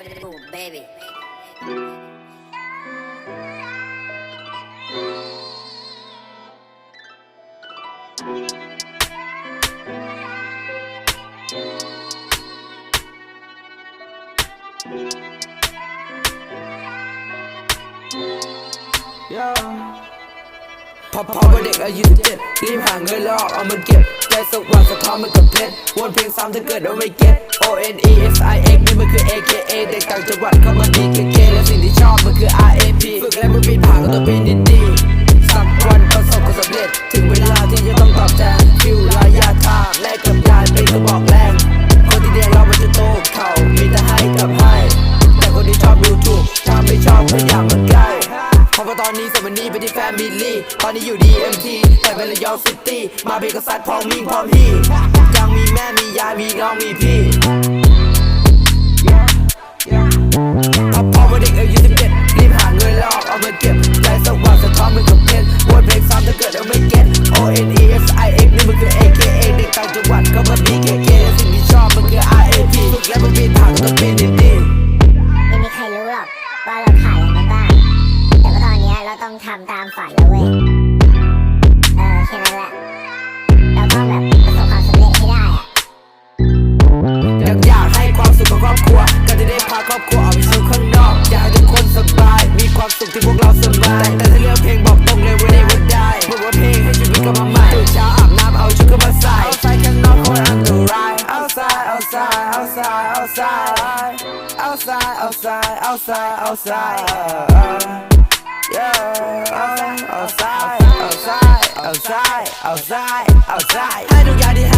baby. Yeah พอพอว่าเด็กอายุสิบเจ็ดรีบหาเงินแล้วออกเอามาเก็บ ใจสว่างสะท้อนมันกับเพชรวนเพลงซ้ำถ้าเกิดเราไม่เก็ต O N E S I X นี่มันคือ A K A เด็กต่างจังหวัดเข้ามา D K K แล ที่แฟมิลี่ตอนนี้อยู่ DMT แต่เป็นระยองซิตี้มาเป็นกษัตริย์พร้อมมิ่งพร้อมพี่ยังมีแม่มียายมีน้องมีพี่พอพอว่าเด็กอายุสิบเจ็ดรีบหาเงินแล้วออกเอามาเก็บ ใจสว่างสะท้อนเหมือนกับเพชรวนเพลงซ้ำถ้าเกิดเราไม่เก็ต O N E S I X นี่มันคือ A K A เด็กต่างจังหวัดก็มา B K K ตามฝันแล้วเว้ย เออแค่นั้นแหละ เราต้องแบบประสบความสำเร็จให้ได้อะอยากอยากให้ความสุขกับครอบครัว ก็จะได้พาครอบครัวออกไปสู่ข้างนอก อยากให้ทุกคนสบาย มีความสุขที่พวกเราสบาย แต่ถ้าเลือกเพลงบอกตรงเลยว่าได้ว่าได้พูดว่าเพลงให้ชีวิตกลับมาใหม่ตื่นเช้าอาบน้ำเอาชุดก็มาใส่ outside ข้างนอกคนอันตราย outside outside outside outside outside outside outside outside outside, outside, outside, outside, outside, outside.